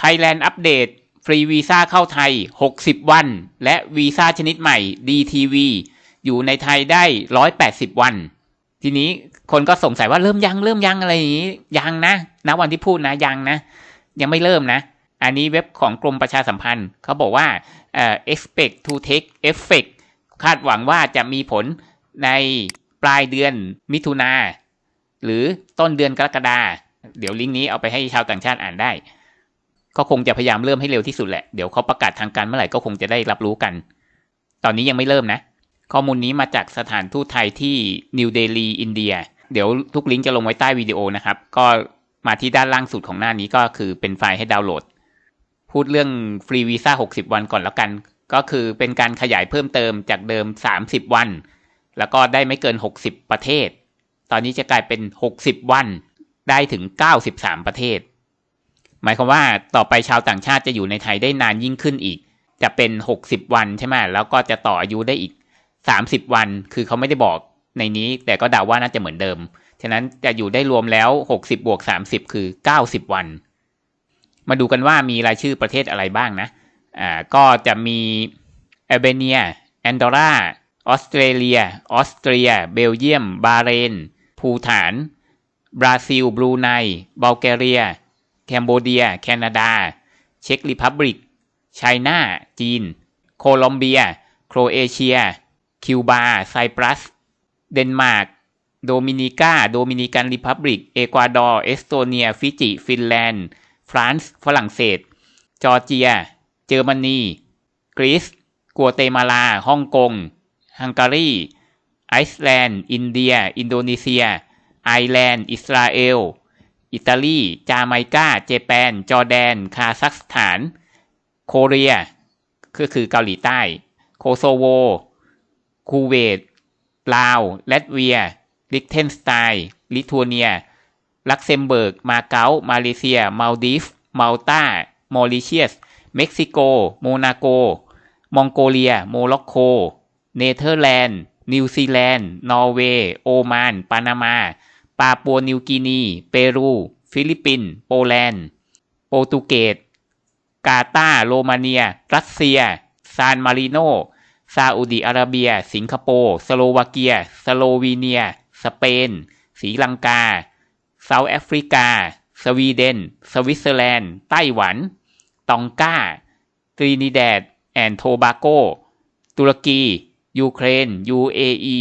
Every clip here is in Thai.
Thailand อัปเดต ฟรีวีซ่าเข้าไทย 60 วัน และวีซ่าชนิดใหม่ DTV อยู่ในไทยได้ 180 วัน ทีนี้คนก็สงสัยว่าเริ่มยังเริ่มยังอะไรอย่างนี้ ยังนะณวันที่พูดนะยังนะ ยังไม่เริ่มนะ อันนี้เว็บของกรมประชาสัมพันธ์เขาบอกว่าเออ expect to take effect คาดหวังว่าจะมีผลในปลายเดือนมิถุนาหรือต้นเดือนกรกฎาเดี๋ยวลิงก์นี้เอาไปให้ชาวต่างชาติอ่านได้ ก็คงจะพยายามเริ่มให้เร็วที่สุดแหละ เดี๋ยวเขาประกาศทางการเมื่อไหร่ก็คงจะได้รับรู้กัน ตอนนี้ยังไม่เริ่มนะ ข้อมูลนี้มาจากสถานทูตไทยที่นิวเดลีอินเดีย เดี๋ยวทุกลิงก์จะลงไว้ใต้วิดีโอนะครับ ก็มาที่ด้านล่างสุดของหน้านี้ก็คือเป็นไฟล์ให้ดาวน์โหลด พูดเรื่องฟรีวีซ่า60 วันก่อนแล้วกัน ก็คือเป็นการขยายเพิ่มเติมจากเดิม 30 วัน แล้วก็ได้ไม่เกิน 60 ประเทศ ตอนนี้จะกลายเป็น 60 วัน ได้ถึง 93 ประเทศ หมายความว่าต่อไปชาวต่างชาติจะอยู่ในไทยได้นานยิ่งขึ้นอีก จะเป็น 60 วันใช่ไหมแล้วก็จะต่ออายุได้อีก 30 วัน คือเขาไม่ได้บอกในนี้ แต่ก็เดาว่าน่าจะเหมือนเดิม ฉะนั้นจะอยู่ได้รวมแล้ว 60บวก30 คือ 90 วัน มาดูกันว่ามีรายชื่อประเทศอะไรบ้างนะ อ่า ก็จะมีแอลเบเนีย แอนดอร่า ออสเตรเลีย ออสเตรีย เบลเยียม บาเรน ภูฐาน บราซิล บรูไน บัลแกเรีย แคนโบเดีย แคนาดา เช็กริพับลิกไชน่า จีน โคลอมเบีย โครเอเชีย คิวบา ไซปรัส เดนมาร์ก โดมินิกา โดมินิกันริพับลิก เอกวาดอร์ เอสโตเนีย ฟิจิ ฟินแลนด์ ฟรานซ์ ฝรั่งเศส จอร์เจีย เยอรมนี กรีซ กัวเตมาลา ฮ่องกง ฮังการี ไอซ์แลนด์ อินเดีย อินโดนีเซีย ไอร์แลนด์ อิสราเอล อิตาลี จาไมกาเจแปน จอร์แดน คาซัคสถาน โคเรียก็คือเกาหลีใต้ โคโซโว คูเวต ลาว ลัตเวีย ลิกเทนสไตน์ ลิทัวเนีย ลักเซมเบิร์ก มาเก๊า มาเลเซีย มาลดีฟ มาลตา มอริเชียส เม็กซิโก โมนาโก มองโกเลีย โมร็อกโก เนเธอร์แลนด์ นิวซีแลนด์ นอร์เวย์ โอมาน ปานามา ปาปัวนิวกินี เปรู ฟิลิปปินส์โปแลนด์ โปรตุเกส กาตาร์โรมาเนีย รัสเซีย ซานมาริโน ซาอุดิอาระเบีย สิงคโปร์ สโลวาเกีย สโลวีเนีย สเปน ศรีลังกาเซาท์แอฟริกา สวีเดน สวิตเซอร์แลนด์ ไต้หวัน ตองกาตรีนิแดด แอนโทบาโก ตุรกี ยูเครน UAE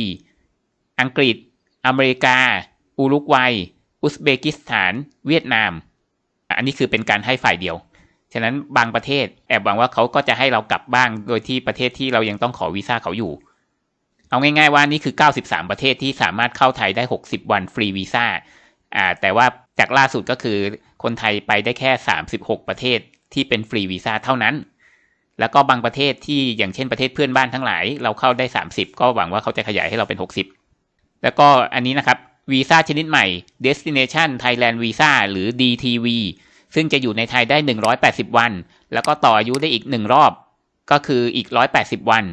อังกฤษ อเมริกา อุรุกวัย อุซเบกิสถาน เวียดนาม อันนี้คือเป็นการให้ฝ่ายเดียว ฉะนั้นบางประเทศแอบหวังว่าเขาก็จะให้เรากลับบ้าง โดยที่ประเทศที่เรายังต้องขอวีซ่าเขาอยู่ เอาง่ายๆว่านี่คือ 93 ประเทศที่สามารถเข้าไทยได้ 60 วันฟรีวีซ่า อ่า แต่ว่าจากล่าสุดก็คือคนไทยไปได้แค่ 36 ประเทศที่เป็นฟรีวีซ่าเท่านั้น แล้วก็บางประเทศที่อย่างเช่นประเทศเพื่อนบ้านทั้งหลาย เราเข้าได้ 30 ก็หวังว่าเขาจะขยายให้เราเป็น 60 แล้วก็อันนี้นะครับ วีซ่าชนิดใหม่ Destination Thailand Visa หรือ DTV ซึ่งจะอยู่ในไทยได้ 180 วัน แล้วก็ต่ออายุได้อีก 1 รอบ ก็คืออีก 180 วัน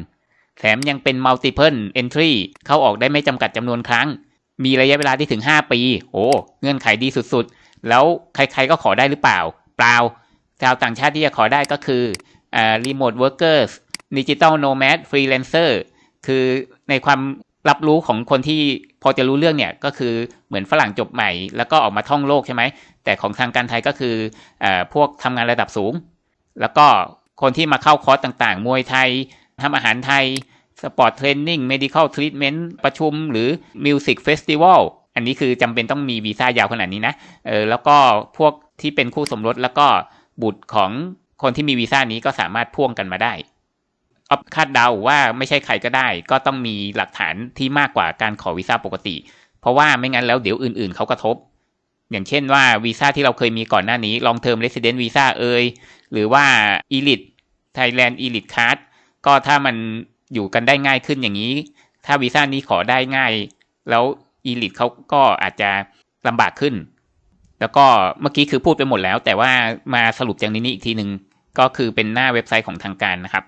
แถมยังเป็น multiple entry เข้าออกได้ไม่จำกัดจำนวนครั้ง มีระยะเวลาที่ถึง 5 ปี โอ้ เงื่อนไขดีสุดๆ แล้วใครๆก็ขอได้หรือเปล่า เปล่า ชาวต่างชาติที่จะขอได้ก็คืออ่า remote workers digital nomad freelancer คือในความ รับรู้ของคนที่พอจะรู้เรื่องเนี่ยก็คือเหมือนฝรั่งจบใหม่ แล้วก็ออกมาท่องโลกใช่ไหม แต่ของทางการไทยก็คืออพวกทำงานระดับสูง แล้วก็คนที่มาเข้าคอร์สต่างๆ มวยไทยทำอาหารไทย สปอร์ตเทรนนิ่ง medical treatment ประชุมหรือ music festival อันนี้คือจำเป็นต้องมีวีซ่ายาวขนาดนี้นะเออแล้วก็พวกที่เป็นคู่สมรสแล้วก็บุตรของคนที่มีวีซ่านี้ก็สามารถพ่วงกันมาได้ ออฟคาดเดาว่าไม่ใช่ใครก็ได้ ก็ต้องมีหลักฐานที่มากกว่าการขอวีซ่าปกติ เพราะว่าไม่งั้นแล้วเดี๋ยวอื่นๆเขากระทบ อย่างเช่นว่าวีซ่าที่เราเคยมีก่อนหน้านี้ long term resident visa เอยหรือว่า elite Thailand elite card ก็ถ้ามันอยู่กันได้ง่ายขึ้นอย่างนี้ ถ้าวีซ่านี้ขอได้ง่าย แล้ว elite เขาก็อาจจะลำบากขึ้น แล้วก็เมื่อกี้คือพูดไปหมดแล้ว แต่ว่ามาสรุปอย่างนี้อีกทีหนึ่งก็คือเป็นหน้าเว็บไซต์ของทางการนะครับ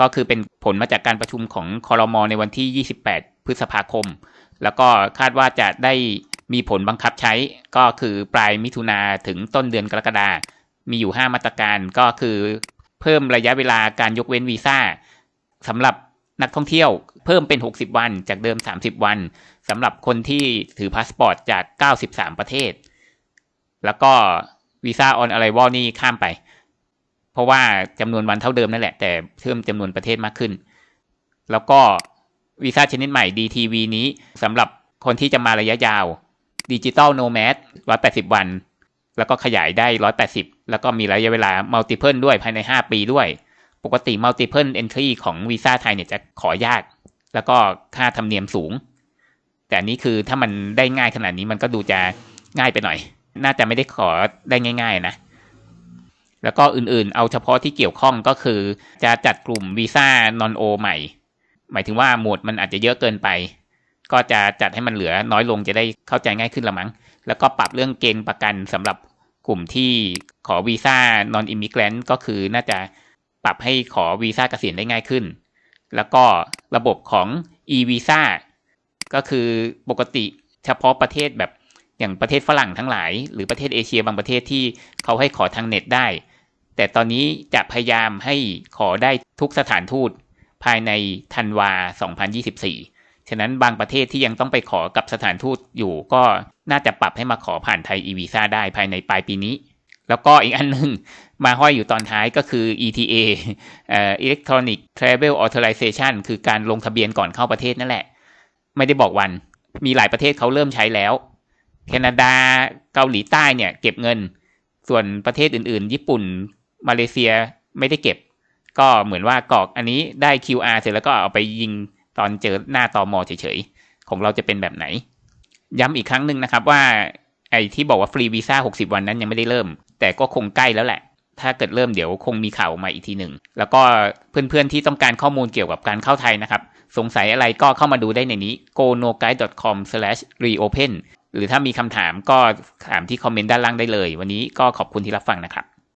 ก็คือเป็นผลมาจากการประชุมของคอรมอในวันที่ 28 พฤษภาคม แล้วก็คาดว่าจะได้มีผลบังคับใช้ ก็คือปลายมิถุนาถึงต้นเดือนกรกฎามีอยู่ 5 มาตรการก็คือเพิ่มระยะเวลาการยกเว้นวีซ่าสำหรับนักท่องเที่ยวเพิ่มเป็น 60 วันจากเดิม 30 วันสำหรับคนที่ถือพาสปอร์ตจาก 93 ประเทศ แล้วก็วีซ่าออนอะไรวอลนี่ข้ามไป ราะว่าจำนวนวันเท่าเดิมนั่นแหละ แต่เพิ่มจำนวนประเทศมากขึ้น แล้วก็วีซ่าชนิดใหม่ DTV นี้สำหรับคนที่จะมาระยะยาวดิจิตอลโนแมด180วัน แล้วก็ขยายได้180แล้วก็มีระยะเวลามัลติเพิลด้วยภายใน5ปีด้วย ปกติมัลติเพิลเอนทรีของวีซ่าไทยเนี่ยจะขอยาก แล้วก็ค่าธรรมเนียมสูง แต่นนี้คือถ้ามันได้ง่ายขนาดนี้มันก็ดูจะง่ายไปหน่อย น่าจะไม่ได้ขอได้ง่าย ๆ นะ แล้วก็อื่นๆ เอาเฉพาะที่เกี่ยวข้องก็คือ จะจัดกลุ่มวีซ่านอนโอใหม่ หมายถึงว่าหมวดมันอาจจะเยอะเกินไป ก็จะจัดให้มันเหลือน้อยลงจะได้เข้าใจง่ายขึ้นละมั้ง แล้วก็ปรับเรื่องเกณฑ์ประกันสำหรับกลุ่มที่ขอวีซ่านอนอิมิเกรนต์ก็คือน่าจะปรับให้ขอวีซ่าเกษียณได้ง่ายขึ้น แล้วก็ระบบของ e-visa ก็คือปกติเฉพาะประเทศแบบอย่างประเทศฝรั่งทั้งหลาย หรือประเทศเอเชียบางประเทศที่เขาให้ขอทางเน็ตได้ แต่ตอนนี้จะพยายามให้ขอได้ทุกสถานทูตภายในธันวา 2024 ฉะนั้นบางประเทศที่ยังต้องไปขอกับสถานทูตอยู่ก็น่าจะปรับให้มาขอผ่านไทย e-visa ได้ภายในปลายปีนี้ แล้วก็อีกอันหนึงมาห้อยอยู่ตอนท้ายก็คือ ETA เอ่อ Electronic Travel Authorization คือการลงทะเบียนก่อนเข้าประเทศนั่นแหละ ไม่ได้บอกวัน มีหลายประเทศเขาเริ่มใช้แล้ว แคนาดาเกาหลีใต้เนี่ยเก็บเงิน ส่วนประเทศอื่น ๆ ญี่ปุ่น มาเลเซียไม่ได้เก็บ ก็เหมือนว่ากรอกอันนี้ได้ QR เสร็จแล้วก็เอาไปยิงตอนเจอหน้าตอมอเฉยๆ ของเราจะเป็นแบบไหน ย้ำอีกครั้งหนึ่งนะครับว่าไอ้ที่บอกว่าฟรีวีซ่า60 วันนั้นยังไม่ได้เริ่ม แต่ก็คงใกล้แล้วแหละ ถ้าเกิดเริ่มเดี๋ยวคงมีข่าวมาอีกทีหนึ่ง แล้วก็เพื่อนๆที่ต้องการข้อมูลเกี่ยวกับการเข้าไทยนะครับ สงสัยอะไรก็เข้ามาดูได้ในนี้ gonoguide.com/reopen หรือถ้ามีคำถามก็ถามที่คอมเมนต์ด้านล่างได้เลย วันนี้ก็ขอบคุณที่รับฟังนะครับ